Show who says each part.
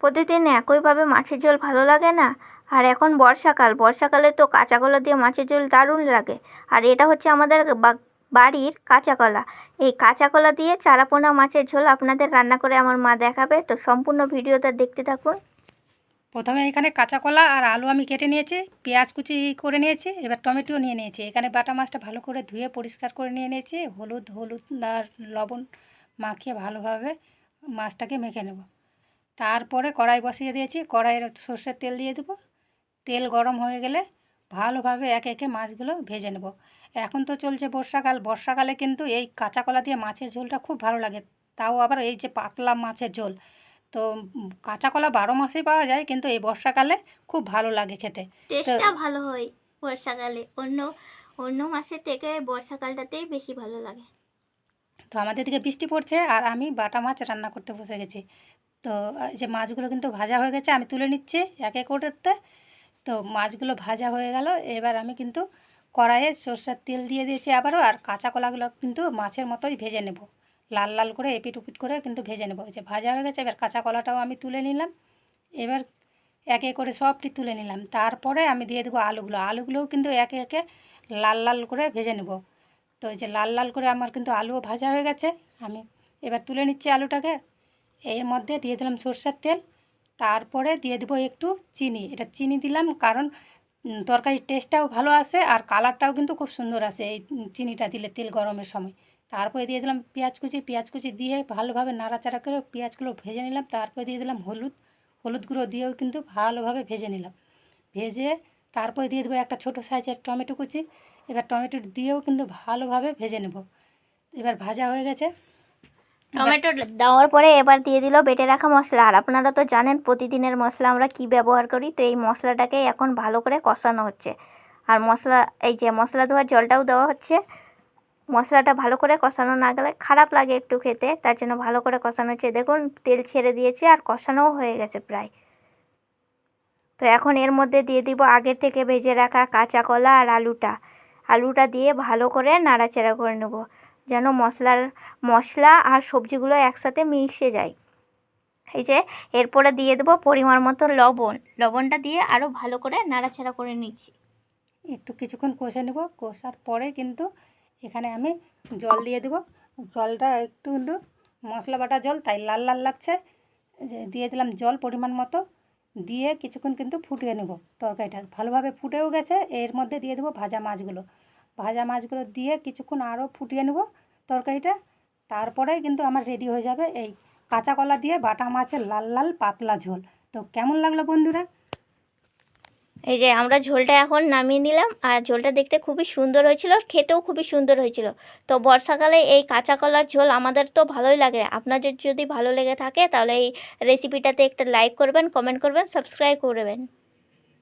Speaker 1: প্রতিদিন একইভাবে মাছের ঝোল ভালো লাগে না? আর এখন বর্ষাকাল, বর্ষাকালে তো কাঁচা কলা দিয়ে মাছের ঝোল দারুণ লাগে। আর এটা হচ্ছে আমাদের বাড়ির কাঁচা কলা এই কাঁচা কলা দিয়ে চারাপোনা মাছের ঝোল আপনাদের রান্না করে আমার মা দেখাবে। তো সম্পূর্ণ ভিডিওটা দেখতে থাকুন।
Speaker 2: প্রথমে এখানে কাঁচা কলা আর আলু আমি কেটে নিয়েছি, পেঁয়াজ কুচি করে নিয়েছি, এবার টমেটো নিয়ে নিয়েছি। এখানে বাটা মাছটা ভালো করে ধুয়ে পরিষ্কার করে নিয়ে নিয়েছি। হলুদ হলুদ আর লবণ মাখিয়ে ভালোভাবে মাছটাকে মেখে নেব। তারপরে কড়াই বসিয়ে দিয়েছি। কড়াইয়ের সর্ষের তেল দিয়ে দেবো। তেল গরম হয়ে গেলে ভালোভাবে একে একে মাছগুলো ভেজে নেব। এখন তো চলছে বর্ষাকাল। বর্ষাকালে কিন্তু এই কাঁচা কলা দিয়ে মাছের ঝোলটা খুব ভালো লাগে। তাও আবার এই যে পাতলা মাছের ঝোল। তো কাঁচা কলা বারো মাসেই পাওয়া যায় কিন্তু এই বর্ষাকালে খুব ভালো লাগে খেতে।
Speaker 1: টেস্টটা ভালো হয় বর্ষাকালে। অন্য অন্য মাসের থেকে বর্ষাকালটাতেই বেশি ভালো লাগে।
Speaker 2: তো আমাদের দিকে বৃষ্টি পড়ছে আর আমি বাটা মাছ রান্না করতে বসে গেছি। তো যে মাছগুলো কিন্তু ভাজা হয়ে গেছে, আমি তুলে নিচ্ছি এক এক করতে তো মাছগুলো ভাজা হয়ে গেল, এবার আমি কিন্তু কড়াইয়ে সর্ষের তেল দিয়ে দিয়েছি আবারও, আর কাঁচা কলাগুলো কিন্তু মাছের মতোই ভেজে নেব। লাল লাল করে এপিট উপিট করে কিন্তু ভেজে নেব। যে ভাজা হয়ে গেছে, এবার কাঁচা কলাটাও আমি তুলে নিলাম। এবার একে করে সবটি তুলে নিলাম। তারপরে আমি দিয়ে দেবো আলুগুলো। আলুগুলোও কিন্তু একে একে লাল লাল করে ভেজে নেব। তো এই যে লাল লাল করে আমার কিন্তু আলুও ভাজা হয়ে গেছে। আমি এবার তুলে নিচ্ছি আলুটাকে। এর মধ্যে দিয়ে দিলাম সর্ষের তেল। তারপরে দিয়ে দেবো একটু চিনি। এটা চিনি দিলাম কারণ তরকারির টেস্টটাও ভালো আসে আর কালারটাও কিন্তু খুব সুন্দর আসে এই চিনিটা দিলে তেল গরমের সময়। তারপরে দিয়ে দিলাম পেঁয়াজ কুচি। পেঁয়াজ কুচি দিয়ে ভালোভাবে নাড়াচাড়া করে পেঁয়াজগুলো ভেজে নিলাম। তারপরে দিয়ে দিলাম হলুদ। হলুদ গুঁড়ো দিয়েও কিন্তু ভালোভাবে ভেজে নিলাম। ভেজে তারপরে দিয়ে দেবো একটা ছোটো সাইজের টমেটো কুচি। এবার টমেটো দিয়েও কিন্তু ভালোভাবে ভেজে নেব। এবার ভাজা হয়ে গেছে।
Speaker 1: টমেটো দেওয়ার পরে এবার দিয়ে দিল বেটে রাখা মশলা। আর আপনারা তো জানেন প্রতিদিনের মশলা আমরা কি ব্যবহার করি তো এই মশলাটাকে এখন ভালো করে কষানো হচ্ছে। আর মশলা এই যে মশলা ধোয়ার জলটাও দেওয়া হচ্ছে। মশলাটা ভালো করে কষানো না গেলে খারাপ লাগে একটু খেতে তার জন্য ভালো করে কষানো হচ্ছে। দেখুন তেল ছেড়ে দিয়েছে আর কষানোও হয়ে গেছে প্রায়। তো এখন এর মধ্যে দিয়ে দিব আগের থেকে ভেজে রাখা কাঁচা কলা আর আলুটা। আলুটা দিয়ে ভালো করে নাড়াচাড়া করে নেব। যেন মশলার, মশলা আর সবজিগুলো একসাথে মিশে যায়। এই যে, এরপরে দিয়ে দেবো পরিমাণ মতো লবণ। লবণটা দিয়ে আরও ভালো করে নাড়াচাড়া করে নিচ্ছি।
Speaker 2: একটু কিছুক্ষণ কষে নেব। কষার পরে কিন্তু এখানে আমি জল দিয়ে দেবো। জলটা একটু কিন্তু মশলা বাটা জল, তাই লাল লাল লাগছে। যে, দিয়ে দিলাম জল পরিমাণ মতো। দিয়ে কিছুক্ষণ কিন্তু ফুটিয়ে নেব তরকারিটা। ভালোভাবে ফুটেও গেছে। এর মধ্যে দিয়ে দেবো ভাজা মাছগুলো। ভাজা মাছগুলো দিয়ে কিছুক্ষণ আরও ফুটিয়ে নেব তরকারিটা। তারপরে কিন্তু আমার রেডি হয়ে যাবে এই কাঁচা কলা দিয়ে বাটা মাছের লাল লাল পাতলা ঝোল। তো কেমন লাগল বন্ধুরা?
Speaker 1: এই যে আমরা ঝোলটা এখন নামিয়ে নিলাম আর ঝোলটা দেখতে খুবই সুন্দর হয়েছিল, খেতেও খুবই সুন্দর হয়েছিল। তো বর্ষাকালে এই কাঁচা কলার ঝোল আমাদের তো ভালোই লাগে। আপনাদের যদি ভালো লেগে থাকে তাহলে এই রেসিপিটাতে একটা লাইক করবেন কমেন্ট করবেন সাবস্ক্রাইব করবেন